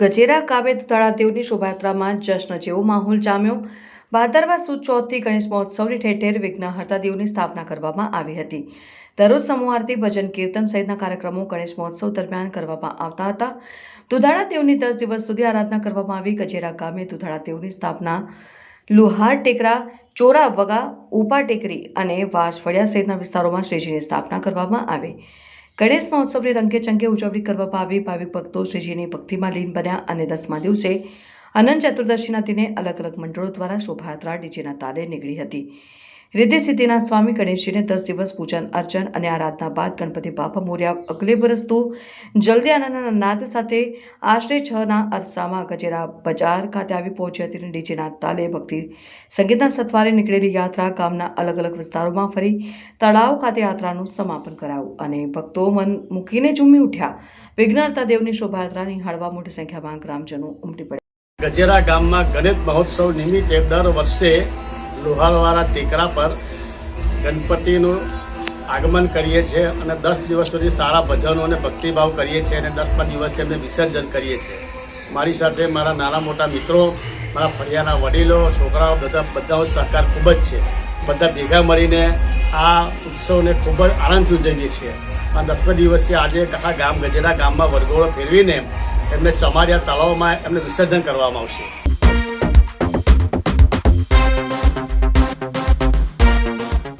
ગજેરા કાવ્ય દુધાળા દેવની શોભાયાત્રામાં જશ્ન જેવો માહોલ જામ્યો. ભાદરવા સુદ ચોથથી ગણેશ મહોત્સવની ઠેર ઠેર વિઘ્નહર્તા દેવની સ્થાપના કરવામાં આવી હતી. દરરોજ સમૂહ આરતી, ભજન, કીર્તન સહિતના કાર્યક્રમો ગણેશ મહોત્સવ દરમિયાન કરવામાં આવતા હતા. દુધાળા દેવની દસ દિવસ સુધી આરાધના કરવામાં આવી. ગજેરા ગામે દુધાળા દેવની સ્થાપના, લુહાર ટેકરા, ચોરા વગા ઉપા ટેકરી અને વાસફળિયા સહિતના વિસ્તારોમાં શ્રીજીની સ્થાપના કરવામાં આવી. ગણેશ મહોત્સવની રંગે ચંગે ઉજવણી કરવામાં આવી. ભાવિક ભક્તો શ્રીજીની ભક્તિમાં લીન બન્યા અને દસમા દિવસે અનંત ચતુર્દશીના દિને અલગ અલગ મંડળો દ્વારા શોભાયાત્રા ડીજેના તાલે નીકળી હતી. રિદ્ધિ સિદ્ધિના સ્વામી ગણેશજીને દસ દિવસ પૂજન, અર્ચન અને આરાધના બાદ ગણપતિ બાપા મોર્યા અગલે વરસતું જલ્દી આનંદના નાદ સાથે આશરે છ ના અરસામાં ગજેરા બજાર ખાતે આવી પહોંચી હતી અને ડીજેના તાલે ભક્તિ સંગીતના સથવારે નીકળેલી યાત્રા ગામના અલગ અલગ વિસ્તારોમાં ફરી તળાવ ખાતે યાત્રાનું સમાપન કરાયું અને ભક્તો મન મૂકીને ઝૂમી ઉઠ્યા. વિઘ્નહર્તા દેવની શોભાયાત્રા નિહાળવા મોટી સંખ્યામાં ગ્રામજનો ઉમટી પડ્યા. ગજેરા ગામમાં ગણેશ મહોત્સવ નિમિત્તે દર વર્ષે લોહારવાળા ટેકરા પર ગણપતિનું આગમન કરીએ છીએ અને દસ દિવસ સુધી સારા ભજનો અને ભક્તિભાવ કરીએ છીએ અને દસમા દિવસે એમને વિસર્જન કરીએ છીએ. મારી સાથે મારા નાના મોટા મિત્રો, મારા ફળિયાના વડીલો, છોકરાઓ બધા બધાનો સહકાર ખૂબ જ છે. બધા ભેગા મળીને આ ઉત્સવને ખૂબ જ આનંદથી ઉજવીએ છીએ. અને દસમા દિવસે આજે આખા ગામ ગજેરા ગામમાં વરઘોડો ફેરવીને એમને ચમારિયા તળાવમાં એમને વિસર્જન કરવામાં આવશે.